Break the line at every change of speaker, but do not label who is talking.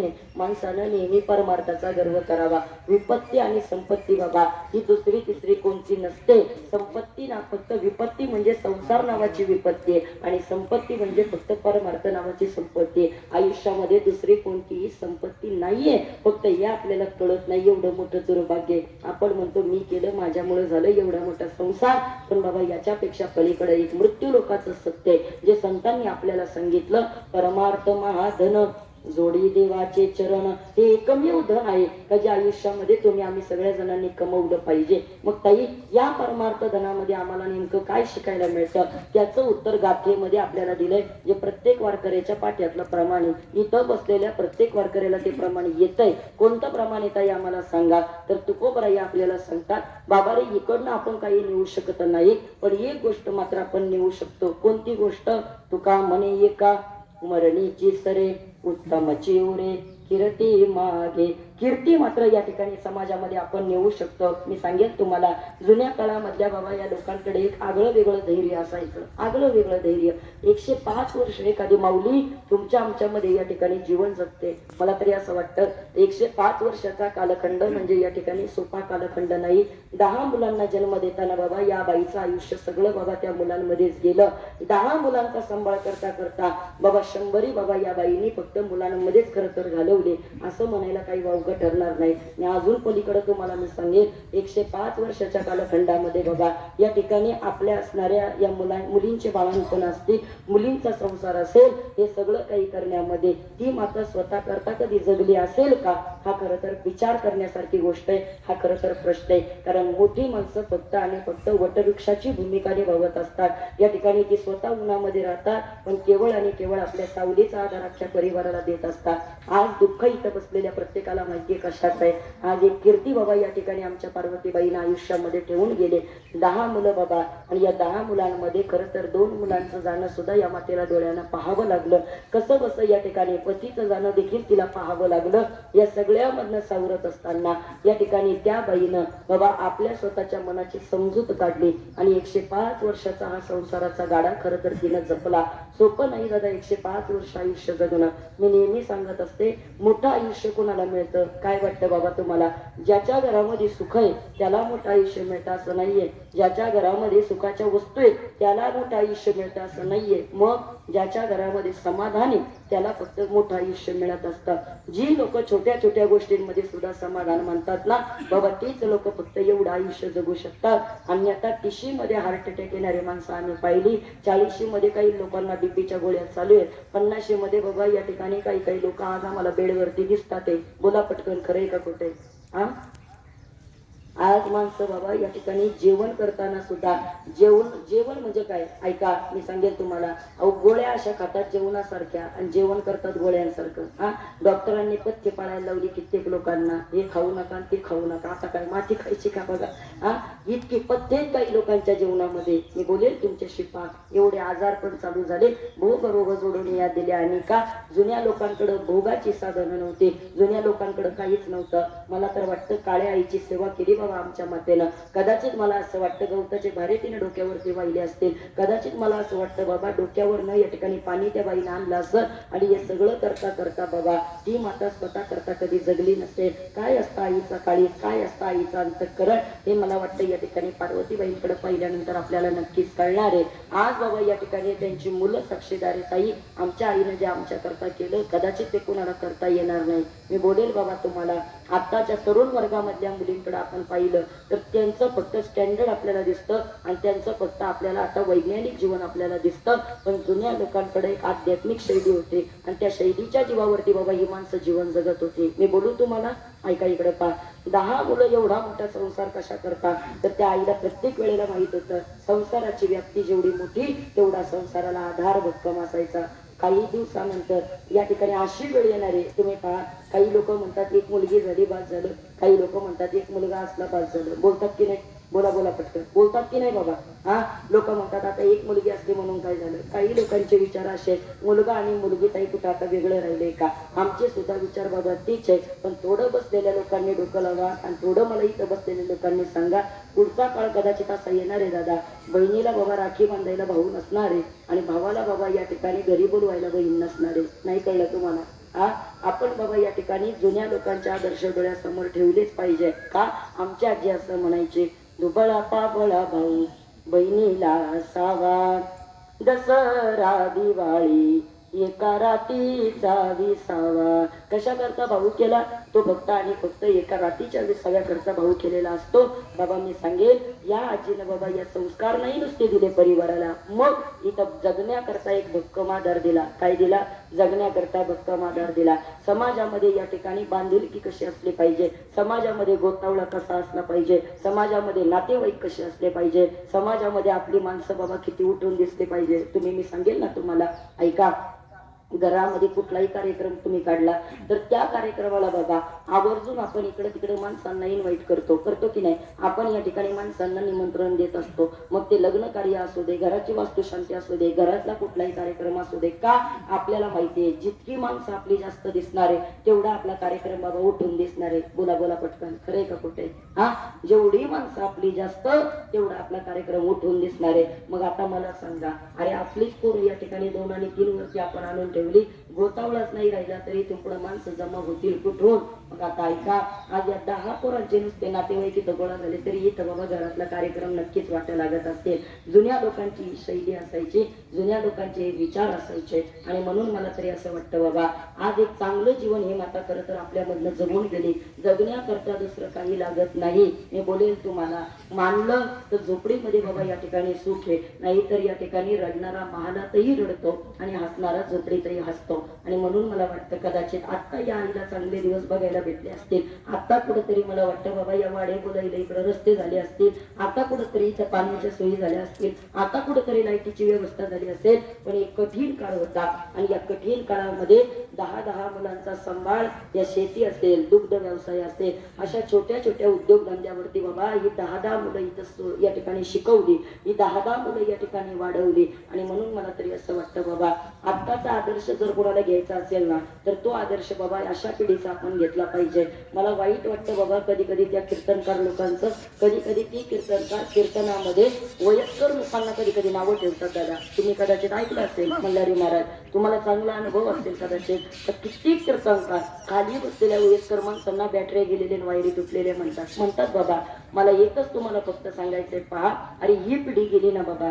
नये माणसानं नेहमी परमार्थाचा गर्व करावा. विपत्ती आणि संपत्ती बाबा ही दुसरी तिसरी कोणती नसते. संपत्ती ना फक्त विपत्ती म्हणजे संसार नावाची विपत्ती आणि संपत्ती म्हणजे फक्त परमार्थ नावाची संपत्ती आयुष्यामध्ये दुसरी कोणतीही संपत्ती नाहीये. फक्त हे आपल्याला कळत नाही एवढं मोठं दुर्भाग्य आपण म्हणतो मी केलं माझ्यामुळे झालं एवढा मोठा संसार. पण बाबा याच्यापेक्षा पलीकडे एक मृत्यू लोकांचं सत्य जे संतांनी आपल्याला सांगितलं परमार्थ महाधन जोडी देवाचे चरण हे एकमेव धन आहे. का जे आयुष्यामध्ये तुम्ही आम्ही सगळ्या जणांनी कमवलं पाहिजे. मग ताई या परमार्थ धनामध्ये आम्हाला नेमकं काय शिकायला मिळतं? त्याचं उत्तर गाथेमध्ये आपल्याला दिलंय. जे प्रत्येक वारकऱ्याच्या पाठ्यातलं प्रमाण इथं बसलेल्या प्रत्येक वारकऱ्याला ते प्रमाण येतंय. कोणतं प्रमाण येत आहे आम्हाला सांगा. तर तुकोबराई आपल्याला सांगतात बाबा रे इकडनं आपण काही नेऊ शकत नाही. पण एक गोष्ट मात्र आपण नेऊ शकतो. कोणती गोष्ट? तुका म्हणे एका मरणीची सरे उत्तम चिवरे किरती मागे. कीर्ती मात्र या ठिकाणी समाजामध्ये आपण नेऊ शकतो. मी सांगेन तुम्हाला जुन्या काळामधल्या बाबा या लोकांकडे एक आगळं वेगळं धैर्य असायचं. आगळं वेगळं धैर्य. एकशे पाच वर्ष एखादी माऊली तुमच्या आमच्यामध्ये या ठिकाणी जीवन जगते. मला तरी असं वाटतं एकशे पाच वर्षाचा कालखंड म्हणजे या ठिकाणी सोपा कालखंड नाही. दहा मुलांना जन्म देताना बाबा या बाईचं आयुष्य सगळं बाबा त्या मुलांमध्येच गेलं. दहा मुलांचा सांभाळ करता करता बाबा शंभरी बाबा या बाईनी फक्त मुलांमध्येच खरं तर घालवले. असं म्हणायला काही वावग ठरणार नाही. आणि अजून पलीकडे तुम्हाला मी सांगेन एकशे पाच वर्षाच्या कालखंडामध्ये बघा या ठिकाणी आपल्या असणाऱ्या या मुला मुलींचे बाळांपण असतील मुलींचा संसार असेल हे सगळं काही करण्यामध्ये ती मात्र स्वतः करता कधी जगली असेल का? हा खरं तर विचार करण्यासारखी गोष्ट आहे हा खरं तर प्रश्न आहे. कारण मोठी माणसं फक्त आणि फक्त वटवृक्षाची भूमिका निभावत असतात. या ठिकाणी ती स्वतः उन्हामध्ये राहतात पण केवळ आणि केवळ आपल्या सावलीचा आधार अख्ख्या परिवाराला देत असतात. आज दुःख इथं बसलेल्या प्रत्येकाला माहिती कशाच आहे. आज एक कीर्ती बाबा या ठिकाणी आमच्या पार्वतीबाईनं आयुष्यामध्ये ठेवून गेले. दहा मुलं बाबा. आणि या दहा मुलांमध्ये खरं तर दोन मुलांचं जाणं सुद्धा या मातेला डोळ्यानं पाहावं लागलं. कसं बसं या ठिकाणी पतीचं जाणं देखील तिला पाहावं लागलं. या सगळ्यामधनं सावरत असताना या ठिकाणी त्या बाईनं बाबा आपल्या स्वतःच्या मनाची समजूत काढली आणि एकशे पाच वर्षाचा हा संसाराचा गाडा खरं तर तिनं जपला. सोपं नाही दादा एकशे पाच वर्ष आयुष्य जगणं. मी नेहमी सांगत असते मोठं आयुष्य कोणाला मिळतं? काय वाटतं बाबा तुम्हाला? ज्याच्या घरामध्ये सुख आहे त्याला मोठं आयुष्य मिळतं असं नाहीये. ज्याच्या घरामध्ये सुखाच्या वस्तू आहेत त्याला मोठं आयुष्य मिळतं असं नाहीये. मग ज्याच्या घरामध्ये समाधान आहे त्याला फक्त मोठं आयुष्य मिळत असतं. जी लोक छोट्या छोट्या गोष्टींमध्ये सुद्धा समाधान मानतात ना? बाबा तीच लोक फक्त एवढं आयुष्य जगू शकतात. आणि आता तिशी मध्ये हार्ट अटॅक येणारी माणसं आम्ही पाहिली. चाळीशी मध्ये काही लोकांना बीपीच्या गोळ्या चालू आहेत. पन्नाशी मध्ये बाबा या ठिकाणी काही काही लोक आज आम्हाला बेडवरती दिसतात बोला पटकन खरंय का कुठे हा? आज माणसं बाबा या ठिकाणी जेवण करताना सुद्धा जेवण जेवण म्हणजे काय? ऐका मी सांगेल तुम्हाला. अहो गोळ्या अशा खातात जेवणासारख्या आणि जेवण करतात गोळ्यांसारखं. हा? डॉक्टरांनी पथ्य पाळायला लावली कित्येक लोकांना. हे खाऊ नका आणि ते खाऊ नका. आता काय माती खायची का बघा? हा? इतकी पथ्य काही लोकांच्या जेवणामध्ये. मी बोलेल तुमच्याशी पाक. एवढे आजार पण चालू झाले. भोग रोग जोडून या दिल्या आणि का? जुन्या लोकांकडे भोगाची साधनं नव्हती. जुन्या लोकांकडे काहीच नव्हतं. मला तर वाटतं काळ्या आईची सेवा केली बाबा. आमच्या मातेला कदाचित मला असं वाटतं गवताचे भारे तिने डोक्यावरती वाहिले असतील. कदाचित मला असं वाटतं बाबा डोक्यावर न या ठिकाणी पाणी त्या बाईनं आणलं असं. आणि हे सगळं करता करता बाबा ती माता स्वतः करता कधी जगली नसेल. काय असतं आईचा काळी? काय असतं आईचा अंतकरण? हे मला वाटतं या ठिकाणी पार्वतीबाईंकडे पाहिल्यानंतर आपल्याला नक्कीच कळणार आहे. आज बाबा या ठिकाणी त्यांची मुलं साक्षीदार आहेत आई आमच्या आईनं जे आमच्या करता केलं कदाचित ते कोणाला करता येणार नाही. मी बोलेल बाबा तुम्हाला आताच्या तरुण वर्गामधल्या मुलींकडे आपण पाहिलं तर त्यांचं फक्त स्टँडर्ड आपल्याला दिसतं आणि त्यांचं फक्त आपल्याला आता वैज्ञानिक जीवन आपल्याला दिसतं. पण जुन्या लोकांकडे एक आध्यात्मिक शैली होती आणि त्या शैलीच्या जीवावरती बाबा ही माणसं जीवन जगत होती. मी बोलू तुम्हाला? ऐका इकडे पा दहा मुलं एवढा मोठा संसार कशा करता? तर त्या आईला प्रत्येक वेळेला माहीत होतं संसाराची व्याप्ती जेवढी मोठी तेवढा संसाराला आधार भक्कम असायचा. काही दिवसानंतर या ठिकाणी अशी वेळ येणार आहे तुम्ही पहा. काही लोक म्हणतात एक मुलगी झाली बाद झालं काही लोक म्हणतात एक मुलगा असला बाद झालं. बोलतात की नाही? बोला बोला पटकन. बोलतात की नाही बाबा? हा? लोक म्हणतात आता एक मुलगी असली म्हणून काय झालं? काही लोकांचे विचार असे मुलगा आणि मुलगी ताई कुठं आता वेगळं राहिले का? आमचे सुद्धा विचार बाबा तीच आहे पण थोडं बसलेल्या लोकांनी डोकं लावा आणि थोडं मला इथं बसलेल्या लोकांनी सांगा पुढचा काळ कदाचित असा येणार आहे दादा. बहिणीला बाबा राखी बांधायला भाऊ नसणार आहे आणि भावाला बाबा या ठिकाणी घरी बोलवायला बहीण नसणार आहे. नाही कळलं तुम्हाला? हा? आपण बाबा या ठिकाणी जुन्या लोकांच्या आदर्श डोळ्यासमोर ठेवलेच पाहिजे. का? आमची आजी असं म्हणायचे दुबळा पाबळा भाऊ बहिणीला सावा. दसरा दिवाळी एका रातीचा विसावा कशा करता भाऊ केला? तो फक्त आणि फक्त एका रातीच्या विसाव्या करता भाऊ केलेला असतो. बाबा मी सांगेल या आजीनं बाबा या संस्कार नाही नुसते दिले परिवाराला. मग इथं जगण्याकरता एक भक्कम आधार दिला. काय दिला? जगण्याकरता भक्कम आधार दिला. समाजामध्ये या ठिकाणी बांधिलकी कशी असली पाहिजे? समाजामध्ये गोतावळा कसा असला पाहिजे? समाजामध्ये नातेवाईक कसे असले पाहिजे? समाजामध्ये आपली माणसं बाबा किती उठून दिसले पाहिजे? तुम्ही मी सांगेल ना तुम्हाला. ऐका घरामध्ये कुठलाही कार्यक्रम तुम्ही काढला तर त्या कार्यक्रमाला बघा आवर्जून आपण इकडे तिकडे माणसांना इन्व्हाइट करतो. करतो की नाही? आपण या ठिकाणी माणसांना निमंत्रण देत असतो. मग ते लग्न कार्य असू दे घराची वास्तुशांती असू दे घरातला कुठलाही कार्यक्रम असू दे का आपल्याला माहिती आहे जितकी माणसं आपली जास्त दिसणार आहे तेवढा आपला कार्यक्रम बाबा उठून दिसणार. आहे बोला बोला पटकन. खरंय का कुठे? हा? जेवढी माणसं आपली जास्त तेवढा आपला कार्यक्रम उठून दिसणार. आहे मग आता मला सांगा अरे आपलीच पोरं या ठिकाणी दोन आणि तीन वर्षी आपण आणून ठेवली. गोतावळाच नाही राहिला तरी तुकडं माणसं जमा होतील कुठून? मग आता ऐका आज या दहा पोरांचे नुसते नातेवाईक इथं गोळा झाले तरी इथं बाबा घरातला कार्यक्रम नक्कीच वाटा लागत असतील. जुन्या लोकांची शैली असायची जुन्या लोकांचे विचार असायचे आणि म्हणून मला तरी असं वाटतं बाबा आज एक चांगलं जीवन हे माता खरं तर आपल्यामधनं जगून गेली. जगण्याकरता दुसरं काही लागत नाही. मी बोलेल तुम्हाला मानलं तर झोपडीमध्ये बाबा या ठिकाणी सुख आहे. नाहीतर या ठिकाणी रडणारा महालातही रडतो आणि हसणारा झोपडीतही हसतो. आणि म्हणून मला वाटतं कदाचित आत्ता या आईला चांगले दिवस बघायला भेटले असतील. आत्ता कुठेतरी मला वाटतं बाबा या वाडे बोलायला इकडे रस्ते झाले असतील. आता कुठेतरी इथं पाण्याच्या सोयी झाल्या असतील. आता कुठेतरी लाईटीची व्यवस्था झाली असेल. पण एक कठीण काळ होता. आणि या कठीण काळामध्ये दहा दहा मुलांचा सांभाळ या शेती असेल दुग्ध व्यवसाय असेल अशा छोट्या छोट्या उद्योगधंद्यावरती बाबा ही दहा दहा मुलं इथं या ठिकाणी शिकवली. ही दहा दहा मुलं या ठिकाणी वाढवली. आणि म्हणून मला तरी असं वाटतं बाबा आत्ताचा आदर्श जर कोणाला घ्यायचा असेल ना तर तो आदर्श बाबा अशा पिढीचा आपण घेतला पाहिजे. मला वाईट वाटतं बाबा कधी कधी त्या कीर्तनकार लोकांचं कधी कधी ती कीर्तनकार कीर्तनामध्ये वयस्कर लोकांना कधी कधी नावं ठेवतात दादा. तुम्ही कदाचित ऐकलं असेल मल्हारी महाराज. तुम्हाला चांगला अनुभव असेल कदाचित. तर किती कीर्तनकार खाली बसलेल्या वयस्कर माणसांना बॅटरी गेलेले आणि वायरी तुटलेले म्हणतात. म्हणतात बाबा मला एकच तुम्हाला फक्त सांगायचंय पहा अरे ही पिढी गेली ना बाबा